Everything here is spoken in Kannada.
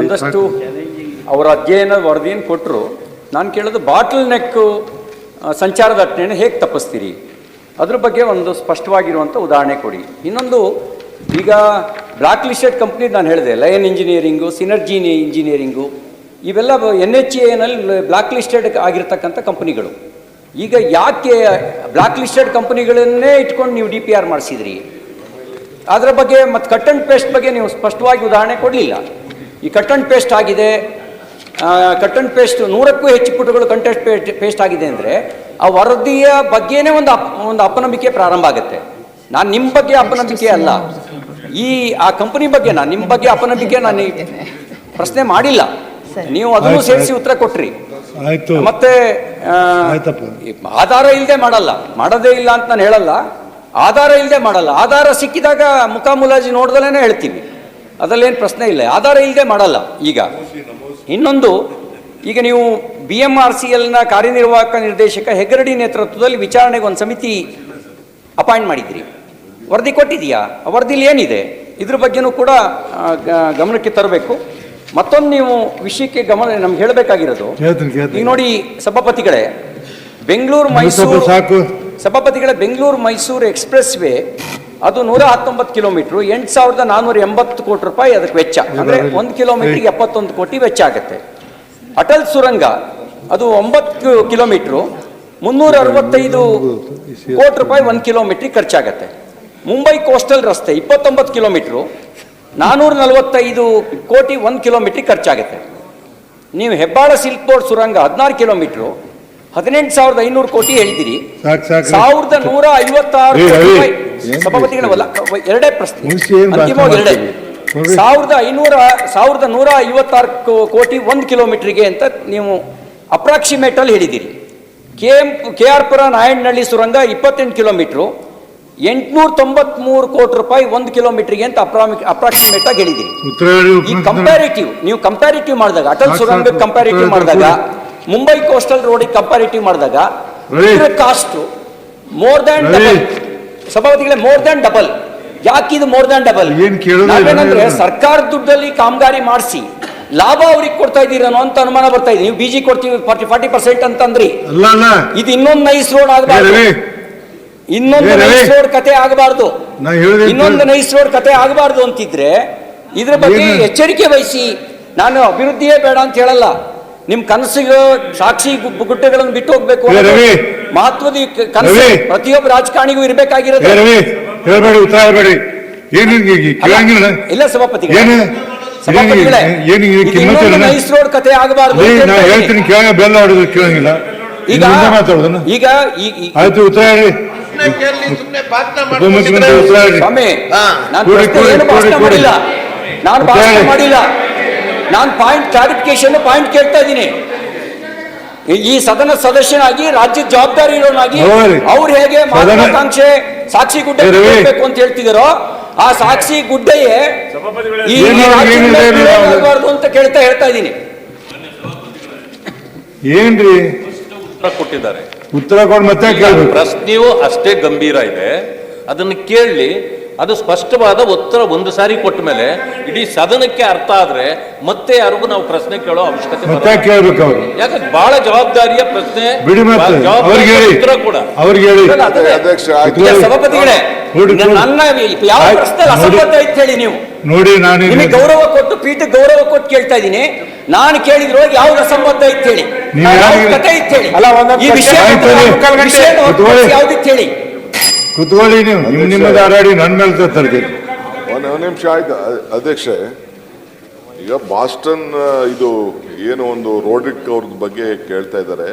ಒಂದಷ್ಟು ಅವರ ಅಧ್ಯಯನ ವರದಿಯನ್ನು ಕೊಟ್ಟರು ನಾನು ಕೇಳೋದು ಬಾಟಲ್ ನೆಕ್ ಸಂಚಾರ ದಟ್ಟಣೆಯನ್ನು ಹೇಗೆ ತಪ್ಪಿಸ್ತೀರಿ? ಅದ್ರ ಬಗ್ಗೆ ಒಂದು ಸ್ಪಷ್ಟವಾಗಿರುವಂಥ ಉದಾಹರಣೆ ಕೊಡಿ. ಇನ್ನೊಂದು ಈಗ ಬ್ಲಾಕ್ ಲಿಸ್ಟೆಡ್ ಕಂಪ್ನಿ ನಾನು ಹೇಳಿದೆ ಲಯನ್ ಇಂಜಿನಿಯರಿಂಗು ಸಿನರ್ಜಿ ಇಂಜಿನಿಯರಿಂಗು ಇವೆಲ್ಲ ಎನ್ ಎಚ್ ಎನಲ್ಲಿ ಬ್ಲಾಕ್ ಲಿಸ್ಟೆಡ್ ಆಗಿರ್ತಕ್ಕಂಥ ಕಂಪನಿಗಳು. ಈಗ ಯಾಕೆ ಬ್ಲಾಕ್ ಲಿಸ್ಟೆಡ್ ಕಂಪನಿಗಳನ್ನೇ ಇಟ್ಕೊಂಡು ನೀವು ಡಿ ಪಿ ಆರ್ ಮಾಡಿಸಿದ್ರಿ? ಅದರ ಬಗ್ಗೆ ಮತ್ತು ಕಟ್ ಆ್ಯಂಡ್ ಪೇಸ್ಟ್ ಬಗ್ಗೆ ನೀವು ಸ್ಪಷ್ಟವಾಗಿ ಉದಾಹರಣೆ ಕೊಡಲಿಲ್ಲ. ಈ ಕಟ್ ಆ್ಯಂಡ್ ಪೇಸ್ಟ್ ಆಗಿದೆ. ಕಟ್ ಆ್ಯಂಡ್ ಪೇಸ್ಟ್ ನೂರಕ್ಕೂ ಹೆಚ್ಚು ಪುಟಗಳು ಕಂಟೆಸ್ಟ್ ಪೇಸ್ಟ್ ಪೇಸ್ಟ್ ಆಗಿದೆ ಅಂದರೆ ಆ ವರದಿಯ ಬಗ್ಗೆನೇ ಒಂದು ಅಪ್ ಒಂದು ಅಪನಂಬಿಕೆ ಪ್ರಾರಂಭ ಆಗುತ್ತೆ. ನಾನು ನಿಮ್ಮ ಬಗ್ಗೆ ಅಪನಂಬಿಕೆ ಅಲ್ಲ. ಈ ಆ ಕಂಪನಿ ಬಗ್ಗೆ ನಾನು ನಿಮ್ಮ ಬಗ್ಗೆ ಅಪನಂಬಿಕೆ ನಾನು ಪ್ರಶ್ನೆ ಮಾಡಿಲ್ಲ. ನೀವು ಅದನ್ನು ಸೇರಿಸಿ. ಉತ್ತರ ಕೊಟ್ರಿ. ಆಯ್ತು. ಮತ್ತೆ ಆ, ಆಧಾರ ಇಲ್ಲದೆ ಮಾಡಲ್ಲ. ಮಾಡೋದೇ ಇಲ್ಲ ಅಂತ ನಾನು ಹೇಳಲ್ಲ. ಆಧಾರ ಇಲ್ಲದೆ ಮಾಡಲ್ಲ. ಆಧಾರ ಸಿಕ್ಕಿದಾಗ ಮುಖ ನೋಡ್ದಲೇನೆ ನೋಡ್ದಲೇ ಹೇಳ್ತೀವಿ ಅದರಲ್ಲೇನು ಪ್ರಶ್ನೆ ಇಲ್ಲ. ಆಧಾರ ಇಲ್ಲದೆ ಮಾಡಲ್ಲ ಈಗ. ಇನ್ನೊಂದು ಈಗ ನೀವು ಬಿ ಎಂ ಆರ್ ಸಿ ಎಲ್ನ ಕಾರ್ಯನಿರ್ವಾಹಕ ನಿರ್ದೇಶಕ ಹೆಗರಡಿ ನೇತೃತ್ವದಲ್ಲಿ ವಿಚಾರಣೆಗೆ ಒಂದು ಸಮಿತಿ ಅಪಾಯಿಂಟ್ ಮಾಡಿದ್ರಿ. ವರದಿ ಕೊಟ್ಟಿದೆಯಾ ಆ ವರದಿಲಿ ಏನಿದೆ? ಇದ್ರ ಬಗ್ಗೆನೂ ಕೂಡ ಗಮನಕ್ಕೆ ತರಬೇಕು. ಮತ್ತೊಂದು ನೀವು ವಿಷಯಕ್ಕೆ ಗಮನ ನಮ್ಗೆ ಹೇಳಬೇಕಾಗಿರೋದು. ಈಗ ನೋಡಿ ಸಭಾಪತಿಗಳೇ ಬೆಂಗಳೂರು ಮೈಸೂರು ಸಾಕು. ಸಭಾಪತಿಗಳೇ ಬೆಂಗಳೂರು ಮೈಸೂರು ಎಕ್ಸ್ಪ್ರೆಸ್ ವೇ ಅದು ನೂರ ಹತ್ತೊಂಬತ್ತು ಕಿಲೋಮೀಟ್ರು ಎಂಟು ಸಾವಿರದ ನಾನ್ನೂರ ಎಂಬತ್ತು ಕೋಟಿ ರೂಪಾಯಿ ಅದಕ್ಕೆ ವೆಚ್ಚ. ಅಂದ್ರೆ ಒಂದು ಕಿಲೋಮೀಟ್ರಿಗೆ ಎಪ್ಪತ್ತೊಂದು ಕೋಟಿ ವೆಚ್ಚ ಆಗುತ್ತೆ. ಅಟಲ್ ಸುರಂಗ ಅದು ಒಂಬತ್ತು ಕಿಲೋಮೀಟ್ರು ಮುನ್ನೂರ ಅರವತ್ತೈದು ಕೋಟಿ ರೂಪಾಯಿ ಒಂದು ಕಿಲೋಮೀಟ್ರಿಗೆ ಖರ್ಚಾಗತ್ತೆ. ಮುಂಬೈ ಕೋಸ್ಟಲ್ ರಸ್ತೆ ಇಪ್ಪತ್ತೊಂಬತ್ತು ಕಿಲೋಮೀಟ್ರು ನಾನ್ನೂರ ನಲವತ್ತೈದು ಕೋಟಿ ಒಂದು ಕಿಲೋಮೀಟ್ರಿಗೆ ಖರ್ಚಾಗುತ್ತೆ. ನೀವು ಹೆಬ್ಬಾಳ ಸಿಲ್ಕ್ ಬೋರ್ಡ್ ಸುರಂಗ ಹದಿನಾರು ಕಿಲೋಮೀಟ್ರು ಹದಿನೆಂಟು ಸಾವಿರದ ಐನೂರು ಕೋಟಿ ಹೇಳಿದಿರಿ ಸಾವಿರದ ನೂರ ಐವತ್ತಾರು ಸಭಾಪತಿಗಳವಲ್ಲ ಎರಡೇ ಪ್ರಶ್ನೆ. ಅಂತಿಮವಾಗಿ ಎರಡೇ? ಸಾವಿರದ ಐನೂರ ಸಾವಿರದ ನೂರ ಐವತ್ತಾರು ಕೋಟಿ ಒಂದು ಕಿಲೋಮೀಟರ್ಗೆ ಅಂತ ನೀವು ಅಪ್ರಾಕ್ಸಿಮೇಟ್ ಅಲ್ಲಿ ಹೇಳಿದಿರಿ ಕೆ ಎಂ ಕೆ ಆರ್ ಪುರ ನಾಯಣ್ಣಹಳ್ಳಿ ಸುರಂಗ ಇಪ್ಪತ್ತೆಂಟು ಕಿಲೋಮೀಟ್ರು. ಎಂಟುನೂರ ತೊಂಬತ್ಮೂರು ಕೋಟಿ ರೂಪಾಯಿ ಒಂದು ಕಿಲೋಮೀಟರ್ಗೆ ಅಂತ ಅಪ್ರಾಕ್ಸಿಮೇಟ್ ಆಗಿ ಹೇಳಿದಿರಿ ಈ ಕಂಪ್ಯಾರಿಟಿವ್ ನೀವು ಕಂಪ್ಯಾರಿಟಿವ್ ಮಾಡಿದಾಗ ಅಟಲ್ ಸುರಂಗ. ಕಂಪ್ಯಾರಿಟಿವ್ ಮಾಡಿದಾಗ. ಮುಂಬೈ ಕೋಸ್ಟಲ್ ರೋಡಿಗೆ ಕಂಪಾರಿಟಿವ್ ಮಾಡಿದಾಗ. ಇದರ ಕಾಸ್ಟ್ ಮೋರ್ ದನ್ ಡಬಲ್ ಸಭಾಪತಿಗಳೇ ಮೋರ್ ದನ್ ಡಬಲ್ ಯಾಕಿದು ಮೋರ್ ದನ್ ಡಬಲ್ ಏನಂದ್ರೆ ನಾವೇನಂದ್ರೆ. ಸರ್ಕಾರ ದುಡ್ಡಲ್ಲಿ ಕಾಮಗಾರಿ ಮಾಡಿಸಿ ಲಾಭ ಅವ್ರಿಗೆ ಕೊಡ್ತಾ ಇದ್ದೀರೇನೋ ಅಂತ ಅನುಮಾನ ಬರ್ತಾ ಇದೆ. ನೀವು ಬಿಜಿ ಕೊಡ್ತೀವಿ ಫಾರ್ಟಿ ಫಾರ್ಟಿ ಪರ್ಸೆಂಟ್ ಅಂತಂದ್ರಿ. ಇದು ಇನ್ನೊಂದು ನೈಸ್ ರೋಡ್ ಆಗಬಾರ್ದು. ಇನ್ನೊಂದು ನೈಸ್ ರೋಡ್ ಕತೆ ಆಗಬಾರ್ದು. ಇನ್ನೊಂದು ನೈಸ್ ರೋಡ್ ಕತೆ ಆಗಬಾರ್ದು ಅಂತಿದ್ರೆ ಇದ್ರ ಬಗ್ಗೆ ಎಚ್ಚರಿಕೆ ವಹಿಸಿ. ನಾನು ಅಭಿವೃದ್ಧಿಯೇ ಬೇಡ ಅಂತ ಹೇಳಲ್ಲ. ನಿಮ್ ಕನಸಿಗೆ ಸಾಕ್ಷಿ ಗುಟ್ಟೆಗಳನ್ನು ಗುಡ್ಡಗಳನ್ನು ಬಿಟ್ಟು ಹೋಗ್ಬೇಕು. ಮಹತ್ವದ ಕನಸು. ಪ್ರತಿಯೊಬ್ಬ ರಾಜಕಾರಣಿಗೂ ಇರಬೇಕಾಗಿರೋದು. ಹೇಳ್ಬೇಡಿ ಉತ್ತರ ಹೇಳ್ಬೇಡಿ. ಇಲ್ಲ ಸಭಾಪತಿ ನೈಸ್ ರೋಡ್ ಕತೆ ಆಗಬಾರ್ದು ಹೇಳ್ತೀನಿ. ಕೇಳ ಬೆಲ್ಲ ಹೊಡೆದು ಕೇಳಂಗಿಲ್ಲ ಈಗ ಮಾತಾಡೋದನ್ನ? ಈಗ ಈ- ಆಯ್ತು ಉತ್ತರ ಹೇಳಿ. ಸುಮ್ನೆ ಕೇಳಿ ಸುಮ್ನೆ ಭಾಷಣ ಉಪಮುಖ್ಯಮಂತ್ರಿ ಉತ್ತರ ಹೇಳಿ. ಸ್ವಾಮಿ. ನಾನು ಭಾಷಣ. ಮಾಡಿಲ್ಲ. ನಾನು ಭಾಷಣ ಮಾಡಿಲ್ಲ. ನಾನು ಪಾಯಿಂಟ್ ಕ್ಲಾರಿಫಿಕೇಶನ್ ಪಾಯಿಂಟ್ ಕೇಳ್ತಾ ಇದ್ದೀನಿ. ಈ- ಸದನ ಸದಸ್ಯನಾಗಿ ರಾಜ್ಯದ ಜವಾಬ್ದಾರಿ ಇರೋನಾಗಿ. ಅವ್ರು ಹೇಗೆ ಮಹತ್ವಾಕಾಂಕ್ಷೆ ಸಾಕ್ಷಿ ಗುಡ್ಡೆ ಬೇಕು ಅಂತ ಹೇಳ್ತಿದಾರೋ ಆ ಸಾಕ್ಷಿ ಗುಡ್ಡೆಯೇ ಈ? ಬೀಳಬಾರ್ದು ಅಂತ ಕೇಳ್ತಾ ಹೇಳ್ತಾ ಇದ್ದೀನಿ. ಏನ್ರಿ? ಉತ್ತರ ಕೊಟ್ಟಿದ್ದಾರೆ. ಉತ್ತರ ಕೊಡ್ ಮತ್ತೆ ಪ್ರಶ್ನೆಯು ಪ್ರಶ್ನೆಯೂ ಅಷ್ಟೇ ಗಂಭೀರ ಇದೆ. ಅದನ್ನು ಕೇಳಲಿ ಅದು ಸ್ಪಷ್ಟವಾದ ಉತ್ತರ ಒಂದು ಸಾರಿ ಕೊಟ್ಟ ಮೇಲೆ ಇಡೀ ಸದನಕ್ಕೆ ಅರ್ಥ ಆದ್ರೆ ಮತ್ತೆ ಯಾರಿಗೂ ನಾವು ಪ್ರಶ್ನೆ ಕೇಳೋ ಅವಶ್ಯಕತೆ. ಕೇಳ್ಬೇಕು ಯಾಕಂದ್ರೆ ಬಹಳ ಜವಾಬ್ದಾರಿಯ ಪ್ರಶ್ನೆ ಉತ್ತರ ಕೂಡ. ಸಭಾಪತಿಗಳೇ. ನನ್ನ ಯಾವ ಪ್ರಶ್ನೆ. ಅಸಂಬದ್ಧ ಇತ್ತು ಹೇಳಿ ನೀವು. ನೋಡಿ ನಾನು ನಿಮಗೆ ಗೌರವ ಕೊಟ್ಟು ಪೀಠ ಗೌರವ ಕೊಟ್ಟು ಕೇಳ್ತಾ ಇದ್ದೀನಿ. ನಾನು ಕೇಳಿದ್ರು ಯಾವ್ದು ಅಸಂಬದ್ಧ ಇತ್ತು ಹೇಳಿ. ಕತೆ ಇತ್ತು ಹೇಳಿ. ಈ ವಿಷಯ ಯಾವ್ದಿತ್ತು ಹೇಳಿ? ಕುತ್ಕೊಳ್ಳಿ ನೀವು. ನಿಮ್ ನಿಮ್ಮ ಹಾರಾಡಿ ನನ್ನ ಮೇಲೆ ತರ್ತೀರಿ. ಒಂದು ನಿಮಿಷ ಆಯ್ತು. ಅಧ್ಯಕ್ಷ ಅಧ್ಯಕ್ಷೆ ಈಗ ಬಾಸ್ಟನ್ ಇದು ಏನು ಒಂದು ರೋಡ್ರಿಕ್ ಅವ್ರದ್ದು ಬಗ್ಗೆ ಕೇಳ್ತಾ ಇದ್ದಾರೆ.